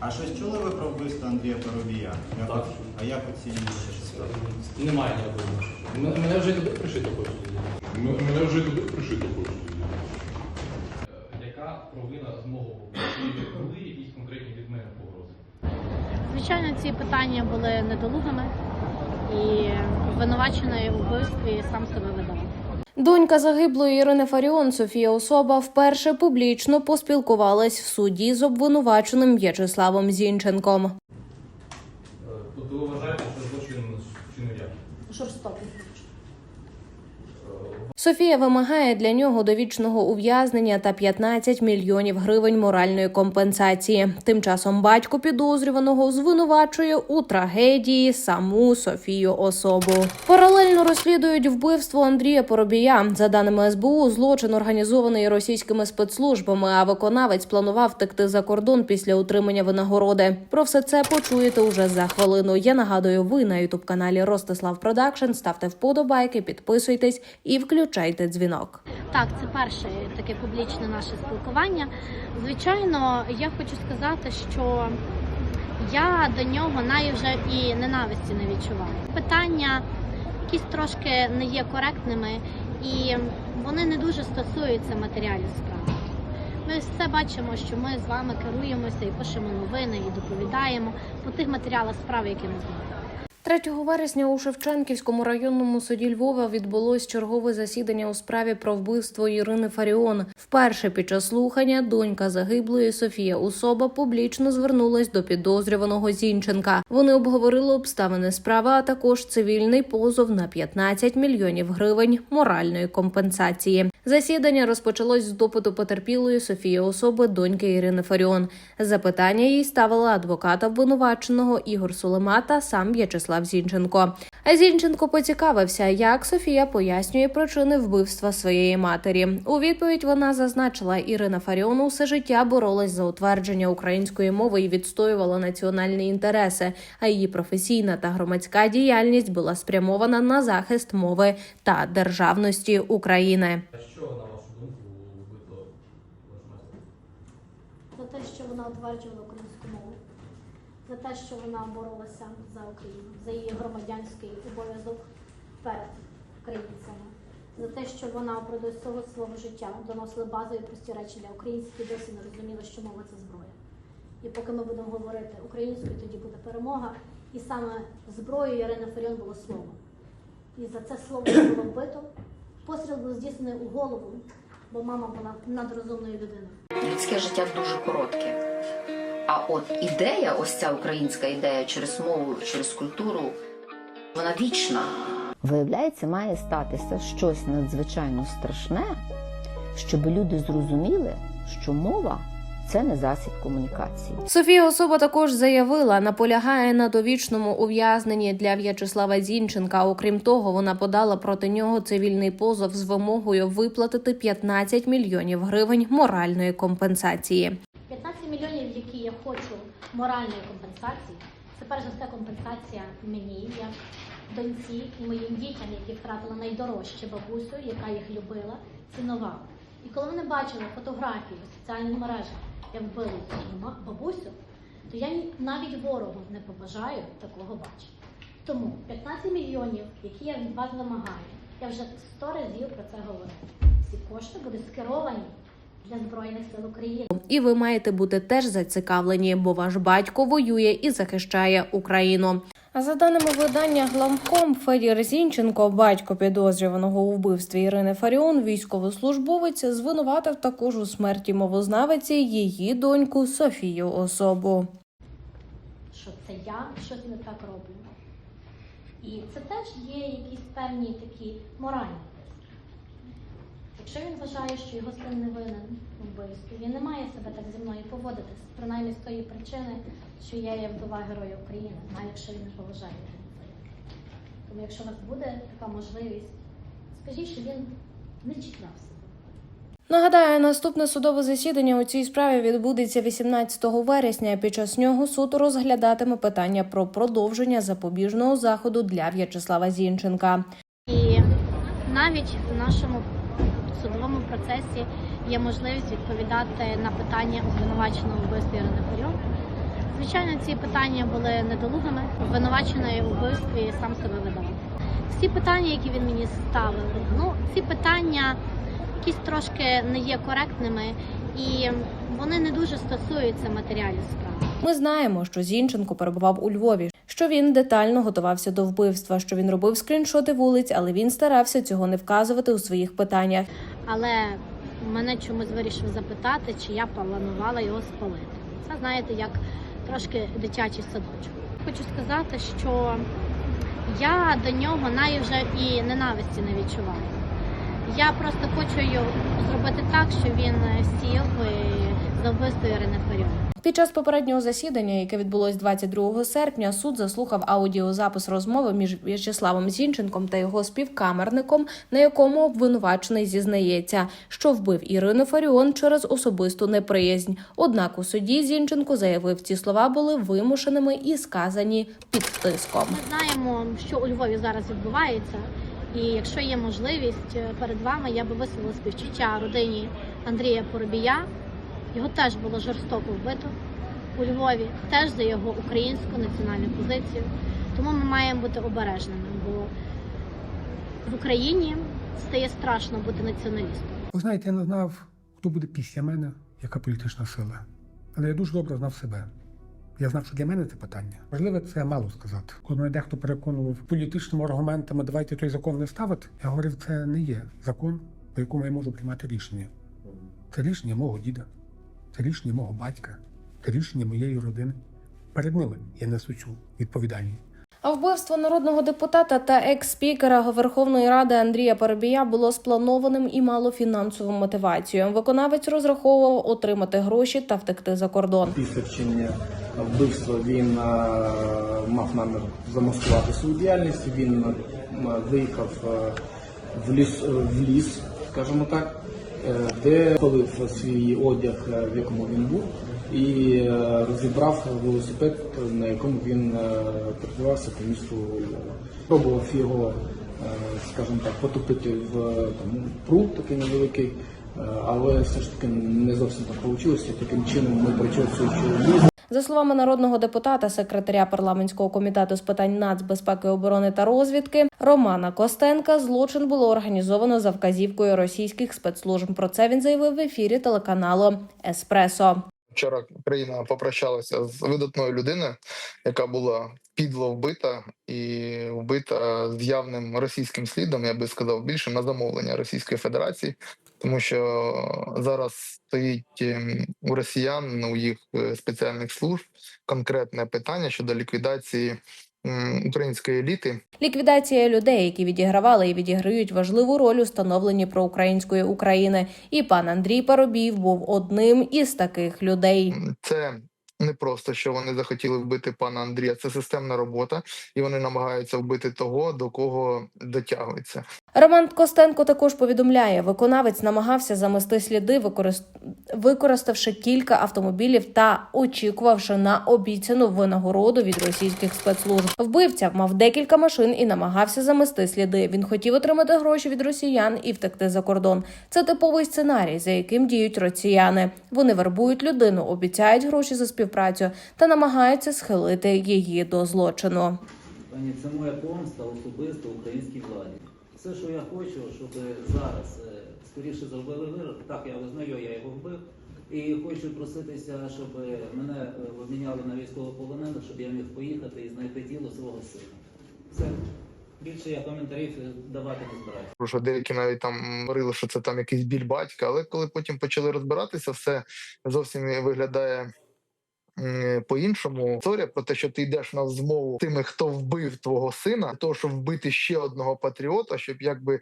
А щось чули ви про вбивство Андрія Парубія? Як Так. А як оцінюєте, що стало? Немає ніякого. Мене вже туди пришито хочуть. М- Мене вже туди пришито хочуть. Яка провина з мого боку? Чи були якісь конкретні від мене погрози? Звичайно, ці питання були недолугими і обвинувачений у вбивстві сам себе видав. Донька загиблої Ірини Фаріон Софія Особа вперше публічно поспілкувалась в суді з обвинуваченим В'ячеславом Зінченком. Е, Тобто ви вважаєте, що злочин вчинив я? Жорстокий. Софія вимагає для нього довічного ув'язнення та 15 мільйонів гривень моральної компенсації. Тим часом батько підозрюваного звинувачує у трагедії саму Софію особу. Паралельно розслідують вбивство Андрія Поробія. За даними СБУ, злочин організований російськими спецслужбами. А виконавець планував втекти за кордон після отримання винагороди. Про все це почуєте уже за хвилину. Я нагадую, ви на ютуб каналі Ростислав Продакшн. Ставте вподобайки, підписуйтесь і включайте дзвінок. Так, це перше таке публічне наше спілкування. Звичайно, я хочу сказати, що я до нього навіть вже і ненависті не відчуваю. Питання якісь трошки не є коректними і вони не дуже стосуються матеріалів справи. Ми все бачимо, що ми з вами керуємося і пишемо новини, і доповідаємо по тих матеріалах справи, які ми знаємо. 3 вересня у Шевченківському районному суді Львова відбулось чергове засідання у справі про вбивство Ірини Фаріон. Вперше під час слухання донька загиблої Софія Усоба публічно звернулась до підозрюваного Зінченка. Вони обговорили обставини справи, а також цивільний позов на 15 мільйонів гривень моральної компенсації. Засідання розпочалось з допиту потерпілої Софії особи доньки Ірини Фаріон. Запитання їй ставила адвоката обвинуваченого Ігор Сулема та сам В'ячеслав Зінченко. А Зінченко поцікавився, як Софія пояснює причини вбивства своєї матері. У відповідь вона зазначила, Ірина Фаріон усе життя боролась за утвердження української мови і відстоювала національні інтереси. А її професійна та громадська діяльність була спрямована на захист мови та державності України. А що, на вашу думку, вбито за те, що вона утверджувала за те, що вона боролася за Україну, за її громадянський обов'язок перед українцями, за те, що вона впродовж всього свого життя доносила базові прості речі для українців і досі не розуміла, що мова це зброя. І поки ми будемо говорити українською, тоді буде перемога. І саме зброєю Ірини Фаріон було слово. І за це слово було вбито. Постріл був здійснений у голову, бо мама була надрозумною людиною. людське життя дуже коротке. А от ідея, ось ця українська ідея через мову, через культуру, вона вічна. Виявляється, має статися щось надзвичайно страшне, щоб люди зрозуміли, що мова це не засіб комунікації. Софія особа також заявила, наполягає на довічному ув'язненні для В'ячеслава Зінченка. Окрім того, вона подала проти нього цивільний позов з вимогою виплатити 15 мільйонів гривень моральної компенсації. 15 мільйонів, які я хочу моральної компенсації, це перш за все компенсація мені, як доньці і моїм дітям, які втратили найдорожче бабусю, яка їх любила, цінувала. І коли вони бачили фотографії в соціальних мережах, як вбили їхню бабусю, то я навіть ворогу не побажаю такого бачити. Тому 15 мільйонів, які я від вас вимагаю, я вже 100 разів про це говорила. Ці кошти будуть скеровані для Збройних сил України. І ви маєте бути теж зацікавлені, бо ваш батько воює і захищає Україну. А за даними видання Гламком, Федір Зінченко, батько підозрюваного у вбивстві Ірини Фаріон, військовослужбовець, звинуватив також у смерті мовознавиці її доньку Софію Особу. що це я щось не так роблю. І це теж є якісь певні такі моральні. Якщо він вважає, що його син не винен у вбивстві, він не має себе так зі мною поводитись, принаймні з тої причини, що я є вдова Героя України, навіть якщо він не поважає Ірину Тому якщо у вас буде така можливість, скажіть, що він не чіпляв себе. Нагадаю, наступне судове засідання у цій справі відбудеться 18 вересня. Під час нього суд розглядатиме питання про продовження запобіжного заходу для В'ячеслава Зінченка. І навіть в нашому судовому процесі є можливість відповідати на питання обвинуваченого вбивстві Ірини Фаріон. Звичайно, ці питання були недолугими. Звинувачений у вбивстві сам себе видавав. Всі питання, які він мені ставив, ну ці питання якісь трошки не є коректними і вони не дуже стосуються матеріалів справи. Ми знаємо, що Зінченко перебував у Львові, що він детально готувався до вбивства, що він робив скріншоти вулиць, але він старався цього не вказувати у своїх питаннях. Але мене чомусь вирішив запитати, чи я планувала його спалити. Це знаєте, як трошки дитячий садочок. Хочу сказати, що я до нього навіть вже і ненависті не відчуваю. Я просто хочу зробити так, щоб він сів за вбивство Ірини Фаріон. Під час попереднього засідання, яке відбулось 22 серпня, суд заслухав аудіозапис розмови між В'ячеславом Зінченком та його співкамерником, на якому обвинувачений зізнається, що вбив Ірину Фаріон через особисту неприязнь. Однак у суді Зінченко заявив, ці слова були вимушеними і сказані під тиском. Ми знаємо, що у Львові зараз відбувається. І якщо є можливість е, перед вами, я би висловила співчуття родині Андрія Поробія. Його теж було жорстоко вбито у Львові, теж за його українську національну позицію. Тому ми маємо бути обережними, бо в Україні стає страшно бути націоналістом. Ви знаєте, я не знав, хто буде після мене, яка політична сила. Але я дуже добре знав себе. Я знав, що для мене це питання. Можливо, це мало сказати. Коли мене дехто переконував політичними аргументами, давайте той закон не ставити, я говорив, це не є закон, по якому я можу приймати рішення. Це рішення мого діда, це рішення мого батька, це рішення моєї родини. Перед ними я несу цю відповідальність. А вбивство народного депутата та екс-спікера Верховної Ради Андрія Парубія було спланованим і мало фінансову мотивацію. Виконавець розраховував отримати гроші та втекти за кордон. Після вчинення вбивства він е, мав намір замаскувати свою діяльність. Він е, виїхав е, в ліс, в ліс, скажімо так, де палив свій одяг, е, в якому він був, і е, розібрав велосипед, на якому він перебувався по місту Львова. Пробував його, е, скажімо так, потопити в там, пруд такий невеликий. Е, Але все ж таки не зовсім так вийшло. Таким чином ми причосуючи ліс, За словами народного депутата, секретаря парламентського комітету з питань нацбезпеки, оборони та розвідки Романа Костенка, злочин було організовано за вказівкою російських спецслужб. Про це він заявив в ефірі телеканалу Еспресо. Вчора Україна попрощалася з видатною людиною, яка була підло вбита і вбита з явним російським слідом, я би сказав, більше на замовлення Російської Федерації, тому що зараз стоїть ем, у росіян, у їх е, спеціальних служб конкретне питання щодо ліквідації української еліти, Ліквідація людей, які відігравали і відіграють важливу роль у становленні проукраїнської України. І пан Андрій Парубій був одним із таких людей. Це не просто що вони захотіли вбити пана Андрія. Це системна робота, і вони намагаються вбити того, до кого дотягуються. Роман Костенко також повідомляє, виконавець намагався замести сліди, використ... використавши кілька автомобілів та очікувавши на обіцяну винагороду від російських спецслужб. Вбивця мав декілька машин і намагався замести сліди. Він хотів отримати гроші від росіян і втекти за кордон. Це типовий сценарій, за яким діють росіяни. Вони вербують людину, обіцяють гроші за співпрацю та намагаються схилити її до злочину. Пані, це моя помста особисто українській владі. Все, що я хочу, щоб зараз е, скоріше зробили вирок. Так, я визнаю, я його вбив. І хочу проситися, щоб мене е, обміняли на військовополонених, щоб я міг поїхати і знайти тіло свого сина. Все. Більше я коментарів давати не збираюся. Тому деякі навіть там говорили, що це там якийсь біль батька, але коли потім почали розбиратися, все зовсім виглядає по-іншому. Історія про те, що ти йдеш на змову тими, хто вбив твого сина, для того, щоб вбити ще одного патріота, щоб якби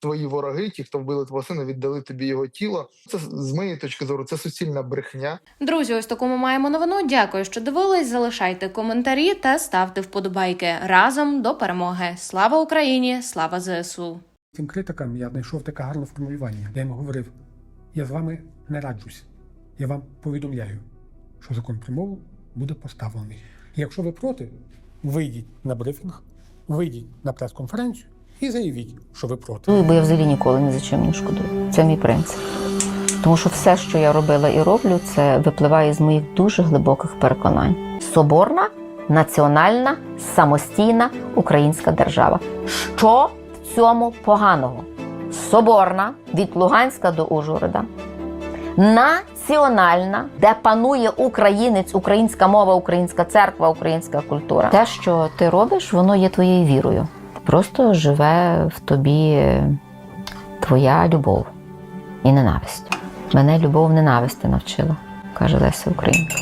твої вороги, ті, хто вбили твого сина, віддали тобі його тіло. Це з моєї точки зору, це суцільна брехня. Друзі, ось таку ми маємо новину. Дякую, що дивились. Залишайте коментарі та ставте вподобайки. Разом до перемоги. Слава Україні! Слава ЗСУ! Цим критикам я знайшов таке гарне формулювання. Я їм говорив: я з вами не раджусь. Я вам повідомляю, що закон про мову буде поставлений. Якщо ви проти, вийдіть на брифінг, вийдіть на прес-конференцію і заявіть, що ви проти. Бо я взагалі ніколи ні за чим не шкодую. Це мій принцип. Тому що все, що я робила і роблю, це випливає з моїх дуже глибоких переконань. Соборна, національна, самостійна українська держава. Що в цьому поганого? Соборна від Луганська до Ужгорода. Національна, де панує українець, українська мова, українська церква, українська культура. Те, що ти робиш, воно є твоєю вірою. Просто живе в тобі твоя любов і ненависть. Мене любов ненависти навчила, каже Леся Українка.